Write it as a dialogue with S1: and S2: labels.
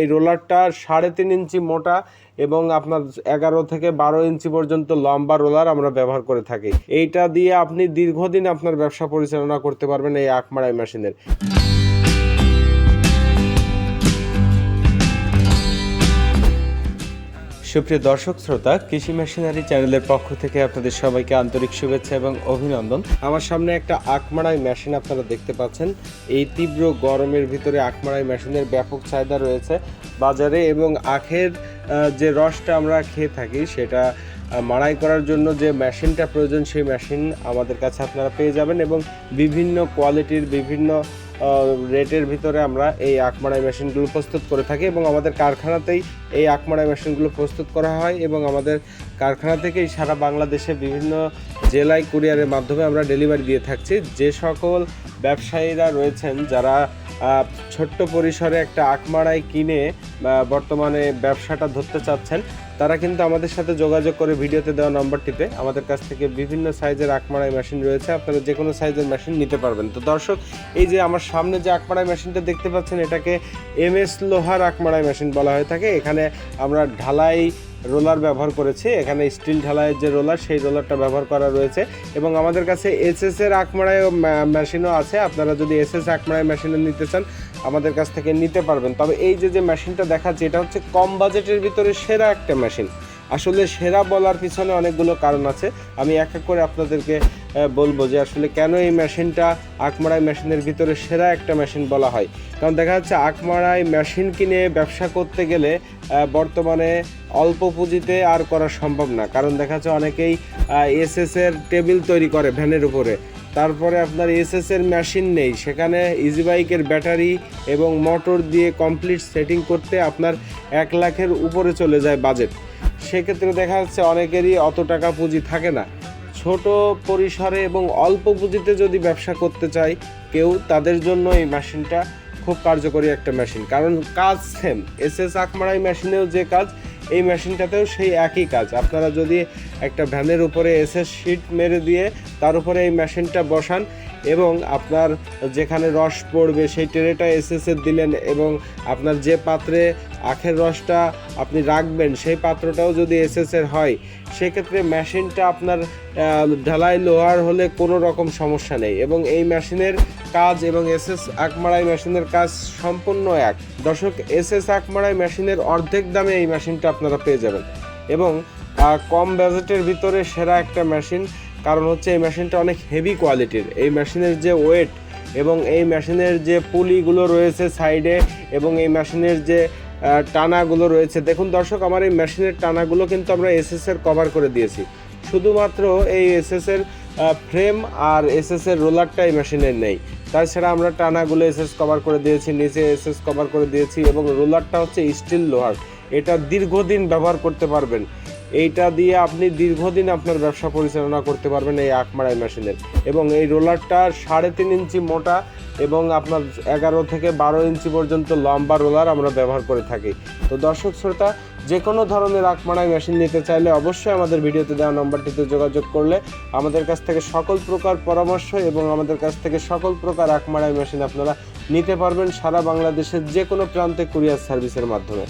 S1: এই রোলারটা সাড়ে তিন ইঞ্চি মোটা এবং আপনার এগারো থেকে বারো ইঞ্চি পর্যন্ত লম্বা রোলার আমরা ব্যবহার করে থাকি। এইটা দিয়ে আপনি দীর্ঘদিন আপনার ব্যবসা পরিচালনা করতে পারবেন এই আখমারাই মেশিনের। সুপ্রিয় দর্শক, শ্রোতা, কৃষি মেশিনারি চ্যানেলের পক্ষ থেকে আপনাদের সবাইকে আন্তরিক শুভেচ্ছা এবং অভিনন্দন। আমার সামনে একটা আখমারাই মেশিন আপনারা দেখতে পাচ্ছেন। এই তীব্র গরমের ভিতরে আখমারাই মেশিনের ব্যাপক চাহিদা রয়েছে। বাজারে এবং আখের যে রসটা আমরা খেয়ে থাকি, সেটা মাড়াই করার জন্য যে মেশিনটা প্রয়োজন, সেই মেশিন আমাদের কাছে আপনারা পেয়ে যাবেন এবং বিভিন্ন কোয়ালিটির বিভিন্ন রেটের ভিতরে আমরা এই আখমারাই মেশিনগুলো প্রস্তুত করে থাকি এবং আমাদের কারখানাতেই এই আখমারাই মেশিনগুলো প্রস্তুত করা হয় এবং আমাদের কারখানা থেকেই সারা বাংলাদেশে বিভিন্ন জেলায় কুরিয়ারের মাধ্যমে আমরা ডেলিভারি দিয়ে থাকছি। যে সকল ব্যবসায়ীরা রয়েছেন, যারা ছোট্ট পরিসরে একটা আখমারাই কিনে বর্তমানে ব্যবসাটা ধরতে চাচ্ছেন তারা কিন্তু আমাদের সাথে যোগাযোগ করে ভিডিওতে দেওয়া নম্বরটিতে আমাদের কাছ থেকে বিভিন্ন সাইজের আখমারাই মেশিন রয়েছে। আপনারা যে কোনো সাইজের মেশিন নিতে পারবেন। তো দর্শক, এই যে আমার সামনে যে আখমারাই মেশিনটা দেখতে পাচ্ছেন, এটাকে এম এস লোহার আখমারাই মেশিন বলা হয়ে থাকে। এখানে আমরা ঢালাই রোলার ব্যবহার করেছি। এখানে স্টিল ঢালাইয়ের যে রোলার, সেই রোলারটা ব্যবহার করা রয়েছে। এবং আমাদের কাছে এসএস এর আখমারাই মেশিনও আছে। আপনারা যদি এসএস আখমারাই মেশিনও নিতে চান আমাদের কাছ থেকে নিতে পারবেন। তবে এই যে যে মেশিনটা দেখাচ্ছে, এটা হচ্ছে কম বাজেটের ভিতরে সেরা একটা মেশিন। আসলে সেরা বলার পিছনে অনেকগুলো কারণ আছে। আমি এক এক করে আপনাদেরকে বলব যে আসলে কেন এই মেশিনটা আখমারাই মেশিনের ভিতরে সেরা একটা মেশিন বলা হয়। কারণ দেখা যাচ্ছে আখমারাই মেশিন কিনে ব্যবসা করতে গেলে বর্তমানে অল্প পুঁজিতে আর করা সম্ভব না। কারণ দেখা যাচ্ছে অনেকেই এসএস এর টেবিল তৈরি করে ভ্যানের উপরে। তারপরে আপনার এসএস এর মেশিন নেই। সেখানে ইজি বাইকের ব্যাটারি এবং মোটর দিয়ে কমপ্লিট সেটিং করতে আপনার এক লাখের উপরে চলে যায় বাজেট সেক্ষেত্রে দেখা যাচ্ছে অনেকেরই অত টাকা পুঁজি থাকে না। ছোট পরিসরে এবং অল্প পুঁজিতে যদি ব্যবসা করতে চায়, কেউ তাদের জন্য এই মেশিনটা খুব কার্যকরী একটা মেশিন কারণ কাজ সেম এস এস আকমারাই মেশিনেও যে কাজ এই মেশিনটাতেও সেই একই কাজ। আপনারা যদি একটা ভ্যানের উপরে এসে শিট মেরে দিয়ে তার উপরে এই মেশিনটা বসান এবং আপনার যেখানে রস পড়বে সেই ট্রেটা এসএস এর দিলেন এবং আপনার যে পাত্রে আখের রসটা আপনি রাখবেন, সেই পাত্রটাও যদি এসএস এর হয়, সেক্ষেত্রে মেশিনটা আপনার ঢালাই লোহার হলে কোনো রকম সমস্যা নেই এবং এই মেশিনের কাজ এবং এসএস আকমারাই মেশিনের কাজ সম্পূর্ণ এক। দর্শক, এসএস আকমারাই মেশিনের অর্ধেক দামে এই মেশিনটা আপনারা পেয়ে যাবেন এবং কম বাজেটের ভিতরে সেরা একটা মেশিন কারণ হচ্ছে এই মেশিনটা অনেক হেভি কোয়ালিটির এই মেশিনের যে ওয়েট এবং এই মেশিনের যে পুলিগুলো রয়েছে সাইডে এবং এই মেশিনের যে টানাগুলো রয়েছে। দেখুন দর্শক, আমার এই মেশিনের টানাগুলো কিন্তু আমরা এসএস এর কভার করে দিয়েছি। শুধুমাত্র এই এসএস এর ফ্রেম আর এসএস এর রোলারটা এই মেশিনের নেই। তাছাড়া আমরা টানাগুলো এসএস কভার করে দিয়েছি, নিচে এসএস কভার করে দিয়েছি এবং রোলারটা হচ্ছে স্টিল লোহার। এটা দীর্ঘদিন ব্যবহার করতে পারবেন। এইটা দিয়ে আপনি দীর্ঘদিন আপনার ব্যবসা পরিচালনা করতে পারবেন এই আখমারাই মেশিনের। এবং এই রোলারটা সাড়ে তিন ইঞ্চি মোটা এবং আপনার এগারো থেকে বারো ইঞ্চি পর্যন্ত লম্বা রোলার আমরা ব্যবহার করে থাকি। তো দর্শক শ্রোতা যে কোনো ধরনের আখমারাই মেশিন নিতে চাইলে অবশ্যই আমাদের ভিডিওতে দেওয়া নম্বরটিতে যোগাযোগ করলে আমাদের কাছ থেকে সকল প্রকার পরামর্শ এবং আমাদের কাছ থেকে সকল প্রকার আখমারাই মেশিন আপনারা নিতে পারবেন সারা বাংলাদেশের যে কোনো প্রান্তে কুরিয়ার সার্ভিসের মাধ্যমে।